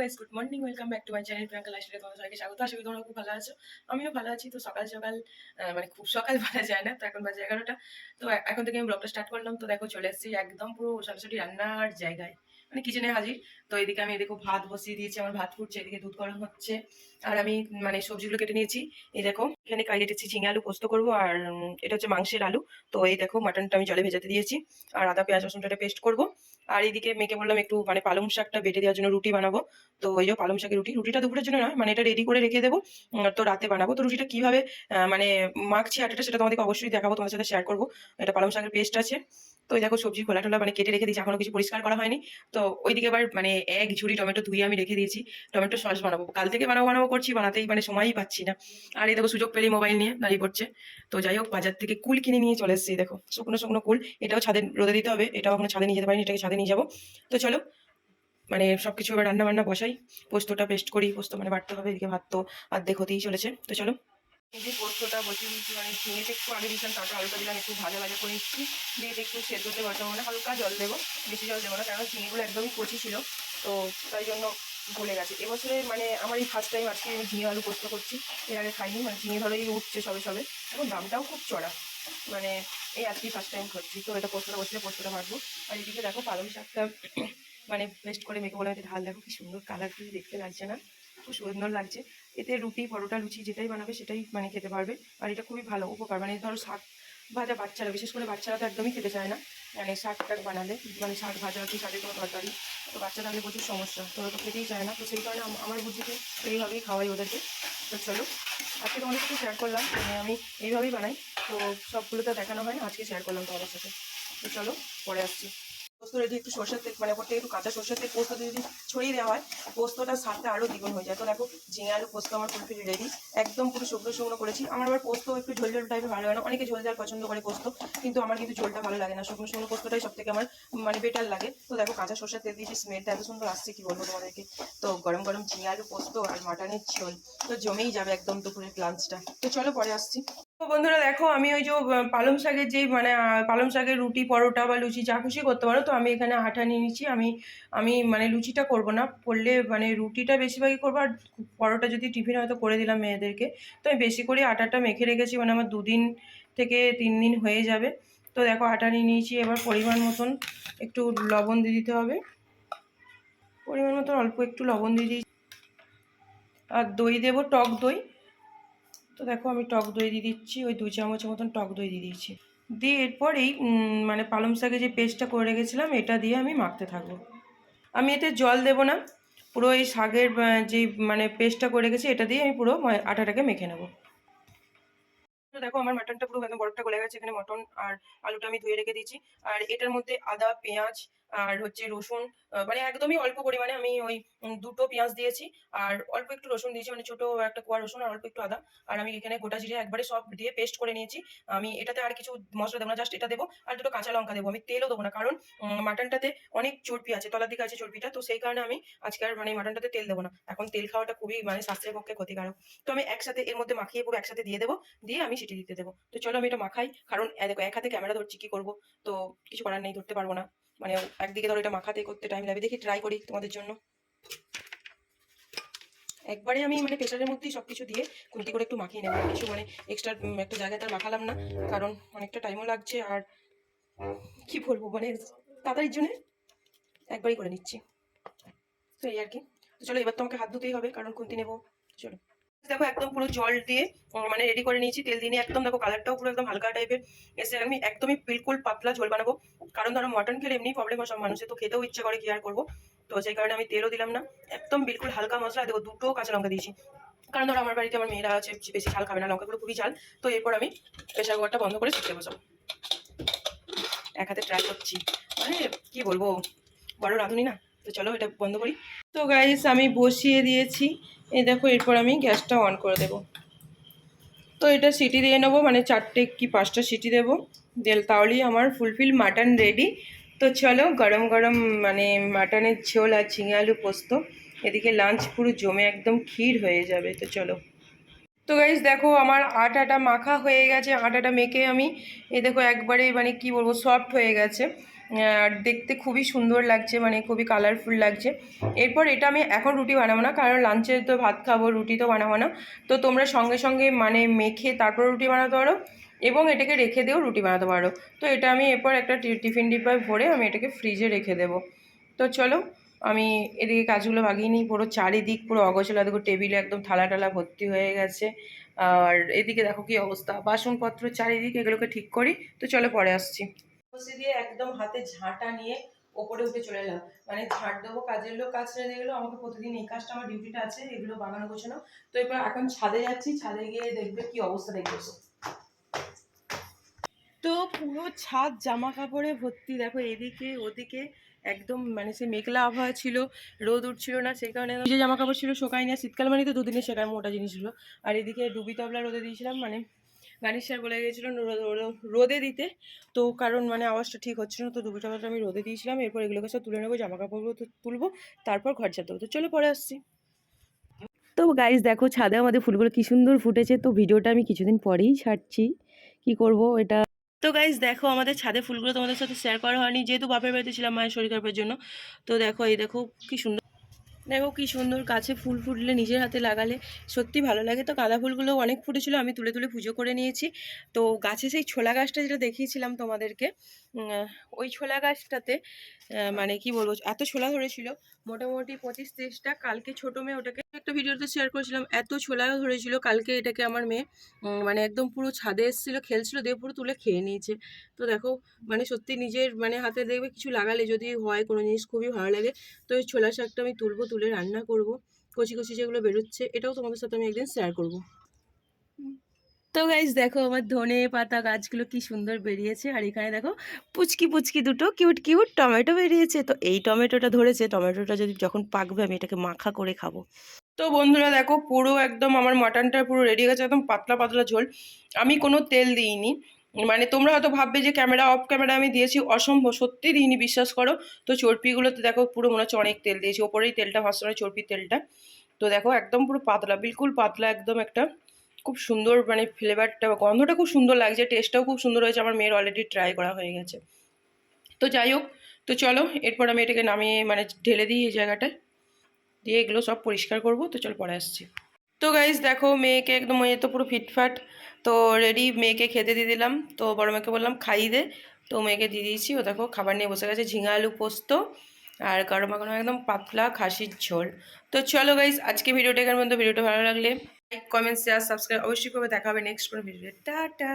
Guys good morning welcome back to my channel Priyanka লাইফস্টাইলে তোমাদের সবাইকে স্বাগত। আশা করি তোমরা খুব ভালো আছো। আমিও ভালো আছি। তো সকাল সকাল মানে খুব সকাল বলা যায় না, তো এখন বাজে এগারোটা। তো এখন থেকে আমি ব্লগটা স্টার্ট করলাম। তো দেখো, চলে এসেছি একদম পুরো সরাসরি রান্নার জায়গায়। মানে কিচেনে হাজির। তো এদিকে আমি এদিকে ভাত বসিয়ে দিয়েছি, আমার ভাত ফুটছে, এদিকে দুধ গরম হচ্ছে। আর আমি মানে সবজিগুলো কেটে নিয়েছি। এই দেখো, এখানে কাই কেটেছি ঝিঙে আলু পোস্ত করব, আর এটা হচ্ছে মাংসের আলু। তো এই দেখো মাটনটা আমি জলে ভেজাতে দিয়েছি। আর আদা, পেঁয়াজ, রসুনটা পেস্ট করব। আর এইদিকে মেয়েকে বললাম একটু মানে পালং শাকটা বেটে দেওয়ার জন্য রুটি বানাবো। তো ওই যে পালং শাকের রুটি, রুটিটা দুপুরের জন্য নয় মানে এটা রেডি করে রেখে দেবো। তো রাতে বানাবো। তো রুটিটা কীভাবে মানে মাখছি আটাটা সেটা তোমাদেরকে অবশ্যই দেখাবো, তোমাদের সাথে শেয়ার করব। এটা পালং শাকের পেস্ট আছে। তো দেখো সবজি খোলা টোলা মানে কেটে রেখে দিয়েছি, এখনও কিছু পরিষ্কার করা হয়নি। তো ওইদিকে আবার মানে এক ঝুড়ি টমেটো ধুয়ে আমি রেখে দিয়েছি। টমেটো সস বানাবো। কাল থেকে বানাবো বানাবো করছি, বানাতেই মানে সময়ই পাচ্ছি না। আর এই দেখো সুযোগ পেলেই মোবাইল নিয়ে দাঁড়িয়ে পড়ছে। তো যাই হোক, বাজার থেকে কুল কিনে নিয়ে চলে এসেছি দেখো। শুকনো শুকনো কুল, এটাও ছাদে রোদে দিতে হবে, এটাও এখনও ছাদে নিয়ে যেতে পারিনি, এটাকে ছাদে নিয়ে যাব। তো চলো মানে সব কিছু এবার রান্না বান্না বসাই। পোস্তটা পেস্ট করি, পোস্ত মানে বাড়তে হবে, এদিকে ভাত তো অর্ধেক হতেই চলেছে। তো চলো। এই যে পোস্তটা বসিয়ে দিচ্ছি মানে ঝিঙেতে একটু আগে দিয়েছিলাম, তারপর আলুটা দিলাম, একটু ভাজা ভাজা করে নিচ্ছি। দিয়ে একটু সেদ্ধতে বসাবো মানে হালকা জল দেবো, বেশি জল দেবো না কারণ ঝিঙেগুলো একদমই কচি ছিল। তো তাই জন্য গলে গেছে। এবছরে মানে আমার এই ফার্স্ট টাইম আজকে আমি ঝিঙে আলু পোস্ত করছি। এর আগে খাইনি মানে ঝিঙে ধরেই উঠছে সবে সবে। এখন দামটাও খুব চড়া। মানে এই আজকে ফার্স্ট টাইম করছি তো এটা পোস্তটা বসলে পোস্তটা ভাজবো। আর এদিকে দেখো পালং শাকটা মানে পেস্ট করে মেখে বলে ঢাল, দেখো কি সুন্দর কালার কি দেখতে লাগছে না। খুব সুন্দর লাগছে। এতে রুটি, পরোটা, লুচি যেটাই বানাবে সেটাই মানে খেতে পারবে। আর এটা খুবই ভালো উপকার। মানে ধরো শাক ভাজা বাচ্চারা, বিশেষ করে বাচ্চারা তো একদমই খেতে চায় না। মানে শাক টাক বানালে মানে শাক ভাজা কি শাকের কোনো তরকারি? তো বাচ্চা থাকলে প্রচুর সমস্যা। তো ওরা তো খেতেই চায় না। তো সেই কারণে আম- আমার বুদ্ধিতে এইভাবেই খাওয়াই ওদেরকে। তো চলো, আজকে তোমাদের সাথে শেয়ার করলাম। মানে আমি এইভাবেই বানাই। তো সবগুলো তো দেখানো হয় না আজকে শেয়ার করলাম তোমাদের সাথে। তো চলো, পরে আসছি। পোস্ত রেডি একটু সর্ষের তেল মানে একটু কাঁচা সর্ষের তেল, পোস্ত যদি ছড়িয়ে দেওয়া হয়, পোস্তটা স্বাদটা আরও দ্বিগুণ হয়ে যায়। তো দেখো, ঝিঙে আলু পোস্ত আমার ফুলফিল রেডি একদম পুরো শুকনো শুকনো করেছি। আমার আবার পোস্ত একটু ঝোল ঝোল টাইপের ভালো লাগে না। অনেকে ঝোল ঝাল পছন্দ করে পোস্ত, কিন্তু আমার কিন্তু ঝোলটা ভালো লাগে না। শুকনো শুকনো পোস্তটাই সব থেকে আমার মানে বেটার লাগে। তো দেখো, কাঁচা সর্ষের তেল দিয়েছি স্মেলটা এত সুন্দর আসছে, কি বলব তোমাদেরকে? তো গরম গরম ঝিঙে আলু পোস্ত আর মাটনের ঝোল, তো জমেই যাবে একদম দুপুরের লাঞ্চটা তো চলো, পরে আসছি। তো বন্ধুরা দেখো, আমি ওই যে পালং শাকের যেই মানে পালং শাকের রুটি, পরোটা বা লুচি, যা খুশি করতে পারো। তো আমি এখানে আটা নিয়ে নিচ্ছি। আমি আমি মানে লুচিটা করব না। করলে মানে রুটিটা বেশিরভাগই করব। আর পরোটা যদি টিফিন হয়তো করে দিলাম মেয়েদেরকে। তো আমি বেশি করে আটাটা মেখে রেখেছি। মানে আমার দুদিন থেকে তিন দিন হয়ে যাবে। তো দেখো, আটা নিয়ে নিয়েছি। এবার পরিমাণ মতন একটু লবণ দিয়ে দিতে হবে। পরিমাণ মতন অল্প একটু লবণ দিয়ে দিয়েছি। আর দই দেবো, টক দই। তো দেখো আমি টক দই দিয়ে দিচ্ছি, ওই দু চামচের মতন টক দই দিয়ে দিয়েছি। দিয়ে এরপর এই মানে পালং শাকে যে পেস্টটা করে রেখেছিলাম, এটা দিয়ে আমি মাখতে থাকব। আমি এতে জল দেব না, পুরো এই শাকের যে মানে পেস্টটা করে রেখেছি, এটা দিয়ে আমি পুরো আটাটাকে মেখে নেব। দেখো আমার মাটনটা পুরো একদম বরফটা গলে গেছে, এখানে মটন আর আলুটা আমি ধুয়ে রেখে দিয়েছি। আর এটার মধ্যে আদা, পেঁয়াজ আর হচ্ছে রসুন মানে একদমই অল্প পরিমাণে আমি ওই দুটো পেঁয়াজ দিয়েছি। আর অল্প একটু রসুন দিয়েছি মানে ছোটো একটা কোয়া রসুন আর অল্প একটু আদা। আর আমি এখানে গোটা জিরে একবারে সব দিয়ে পেস্ট করে নিয়েছি। আমি এটাতে আর কিছু মশলা দেবো না জাস্ট এটা দেবো। আর দুটো কাঁচা লঙ্কা দেবো, আমি তেলও দেবো না, কারণ মাটনটাতে অনেক চর্বি আছে, তলার দিকে আছে চর্বিটা, তো সেই কারণে আমি আজকে আর মানে মাটনটাতে তেল দেবো না। এখন তেল খাওয়াটা খুবই মানে স্বাস্থ্যের পক্ষে ক্ষতিকারক। তো আমি একসাথে, এর মধ্যে মাখিয়ে পুরো একসাথে দিয়ে দেবো, দিয়ে আমি সিটি দিতে দেবো। তো চলো আমি এটা মাখাই, কারণ দেখো, এক হাতে ক্যামেরা ধরছি, কি করব? তো কিছু করার নেই, ধরতে পারব না। মানে একদিকে ধরো এটা মাখাতে করতে টাইম লাগবে দেখি ট্রাই করি তোমাদের জন্য। একবারে আমি মানে প্রেশারের মধ্যেই সব কিছু দিয়ে খুন্তি করে একটু মাখিয়ে নেব। কিছু মানে এক্সট্রা একটা জায়গায় তার মাখালাম না, কারণ অনেকটা টাইমও লাগছে আর কি বলব মানে তাড়াতাড়ির জন্য একবারই করে নিচ্ছি। তো এই আর কি। চলো এবার তোমাকে হাত ধুতেই হবে, কারণ খুন্তি নেব। চলো। দেখো, একদম পুরো জল দিয়ে মানে রেডি করে নিয়েছি, তেল দিয়ে একদম দেখো কালারটাও পুরো একদম হালকা টাইপের এসে আমি একদমই বিলকুল পাতলা ঝোল বানাবো। কারণ ধরো মটন খেলে এমনি প্রবলেম হয়, সব মানুষের তো খেতেও ইচ্ছা করে কি আর করব। তো সেই কারণে আমি তেলও দিলাম না, একদম বিলকুল হালকা মশলা দেখো দুটো কাঁচা লঙ্কা দিয়েছি। কারণ ধরো আমার বাড়িতে আমার মেয়েরা আছে, বেশি ঝাল খাবে না, লঙ্কাগুলো খুবই ঝাল। তো এরপর আমি প্রেশার কুকারটা বন্ধ করে শিখতে বসাবো। এক হাতে ট্রাই করছি। মানে কি বলব, বড় রাঁধুনি না? তো চলো এটা বন্ধ করি। তো গাইস আমি বসিয়ে দিয়েছি। এই দেখো, এরপর আমি গ্যাসটা অন করে দেব। তো এটা সিটি দিয়ে নেব মানে চারটে কি পাঁচটা সিটি দেবো। দেল তাহলেই আমার ফুলফিল মাটন রেডি তো চলো, গরম গরম মানে মাটনের ঝোল আর ঝিঙে আলু পোস্ত। এদিকে লাঞ্চ পুরো জমে একদম ক্ষীর হয়ে যাবে, তো চলো। তো গাইজ দেখো, আমার আটাটা মাখা হয়ে গেছে। আটাটা মেখে আমি এ দেখো, একবারে মানে কি বলব সফট হয়ে গেছে। দেখতে খুবই সুন্দর লাগছে মানে খুবই কালারফুল লাগছে। এরপর এটা আমি এখন রুটি বানাবো না, কারণ লাঞ্চে তো ভাত খাব, রুটি তো বানাবো না। তো তোমরা সঙ্গে সঙ্গে মানে মেখে তারপর রুটি বানাতে পারো এবং এটাকে রেখে দিয়েও রুটি বানাতে পারো। তো এটা আমি এরপর একটা টিফিন ডিব্বায় ভরে আমি এটাকে ফ্রিজে রেখে দেবো। তো চলো, আমি এদিকে কাজগুলো ভাগিয়ে নিই, পুরো চারিদিক পুরো অগোছলা, দেখো টেবিলে একদম থালা টালা ভর্তি হয়ে গেছে। আর এদিকে দেখো কি অবস্থা, বাসনপত্র চারিদিক এগুলোকে ঠিক করি, তো চলো পরে আসছি। বসে দিয়ে একদম হাতে ঝাঁটা নিয়ে ওপরে উঠে চলে এলাম। মানে ঝাঁট দেবো, কাজের লোক কাজ ছেড়ে দিয়ে গেলো আমাকে প্রতিদিন এই কাজটা আমার ডিউটিটা আছে, এগুলো বানানো গোছানো। তো এবার এখন ছাদে যাচ্ছি, ছাদে গিয়ে দেখবে কি অবস্থা দেখতেছো তো পুরো ছাদ জামা কাপড়ে ভর্তি, দেখো এদিকে ওদিকে একদম মানে সে মেঘলা আবহাওয়া ছিল, রোদ উঠছিল না, সেই কারণে যে জামা কাপড় ছিল শোকাই না শীতকাল মানে তো দুদিনে শেখায় মোটা জিনিস ছিল আর এদিকে ডুবি তবলা রোদে দিয়েছিলাম মানে গানিশ স্যার বলে রো- রোদে দিতে। তো কারণ মানে আওয়াজটা ঠিক হচ্ছিল না তো ডুবি তবলাটা আমি রোদে দিয়েছিলাম। এরপর এগুলোকে সব তুলে নেব জামা কাপড়গুলো তো তুলবো তারপর ঘর ছাড়তে তো চলো পরে আসছি। তো গাইজ দেখো ছাদে আমাদের ফুলগুলো কি সুন্দর ফুটেছে। তো ভিডিওটা আমি কিছুদিন পরেই ছাড়ছি। কি করব এটা? তো গাইজ দেখো আমাদের ছাদে ফুলগুলো তোমাদের সাথে শেয়ার করা হয়নি। যেহেতু বাপের বাড়িতে ছিলাম মায়ের শরীর খারাপের জন্য। তো দেখো এই দেখো কি সুন্দর দেখো কি সুন্দর গাছে ফুল ফুটলে নিজের হাতে লাগালে। সত্যি ভালো লাগে। তো গাঁদা ফুলগুলো অনেক ফুটেছিল, আমি তুলে তুলে পুজো করে নিয়েছি। তো গাছে সেই ছোলা গাছটা যেটা দেখিয়েছিলাম তোমাদেরকে ওই ছোলা গাছটাতে মানে কি বলব, এত ছোলা ধরেছিল, মোটামুটি পঁচিশ তিরিশটা। কালকে ছোটো মেয়ে ওটাকে একটা ভিডিওতে শেয়ার করেছিলাম, এত ছোলা ধরেছিল, কালকে এটাকে আমার মেয়ে মানে একদম পুরো ছাদে এসেছিল, খেলছিল, দিয়ে পুরো তুলে খেয়ে নিয়েছে। তো দেখো মানে সত্যি নিজের মানে হাতে দেখবে কিছু লাগালে যদি হয়, কোনো জিনিস খুবই ভালো লাগে। তো ওই ছোলা শাকটা আমি তুলবো তুলে রান্না করব। কচি কচি যেগুলো বেরোচ্ছে, এটাও তোমাদের সাথে আমি একদিন শেয়ার করব। তো গাইজ দেখো আমার ধনে পাতা গাছগুলো কি সুন্দর বেরিয়েছে, আর এখানে দেখো পুচকি পুচকি দুটো কিউট কিউট টমেটো বেরিয়েছে। তো এই টমেটোটা ধরেছে, টমেটোটা যদি যখন পাকবে আমি এটাকে মাখা করে খাব। তো বন্ধুরা দেখো পুরো একদম আমার মাটনটা পুরো রেডি গেছে, একদম পাতলা পাতলা ঝোল। আমি কোনো তেল দিইনি। মানে তোমরা হয়তো ভাববে যে ক্যামেরা অফ ক্যামেরা আমি দিয়েছি, অসম্ভব সত্যি দিইনি বিশ্বাস করো। তো চর্পিগুলোতে দেখো পুরো মনে হচ্ছে অনেক তেল দিয়েছি, ওপরেই তেলটা ভাসছে চর্পির তেলটা। তো দেখো একদম পুরো পাতলা, বিলকুল পাতলা একদম একটা খুব সুন্দর মানে ফ্লেভারটা, গন্ধটা খুব সুন্দর লাগছে, টেস্টটাও খুব সুন্দর হয়েছে, আমার মেয়ের অলরেডি ট্রাই করা হয়ে গেছে। তো যাই হোক, তো চলো, এরপর আমি এটাকে নামিয়ে মানে ঢেলে দিই এই জায়গাটায়। দিয়ে এগুলো সব পরিষ্কার করব, তো চল পরে আসছি। তো গাইজ দেখো মেয়েকে একদম, মেয়ে তো পুরো ফিটফাট। তো রেডি মেয়েকে খেতে দিয়ে দিলাম। তো বড় মেয়েকে বললাম, খাইয়ে দে। তো মেয়েকে দিয়ে দিয়েছি। ও দেখো, খাবার নিয়ে বসে গেছে, ঝিঙা আলু পোস্ত আর গরম গরম একদম পাতলা খাসির ঝোল। তো চলো গাইজ আজকে ভিডিওটা এখানে মধ্যে ভিডিওটা ভালো লাগলে লাইক কমেন্ট শেয়ার সাবস্ক্রাইব অবশ্যই করবে। দেখা হবে নেক্সট কোনো ভিডিওতে টাটা!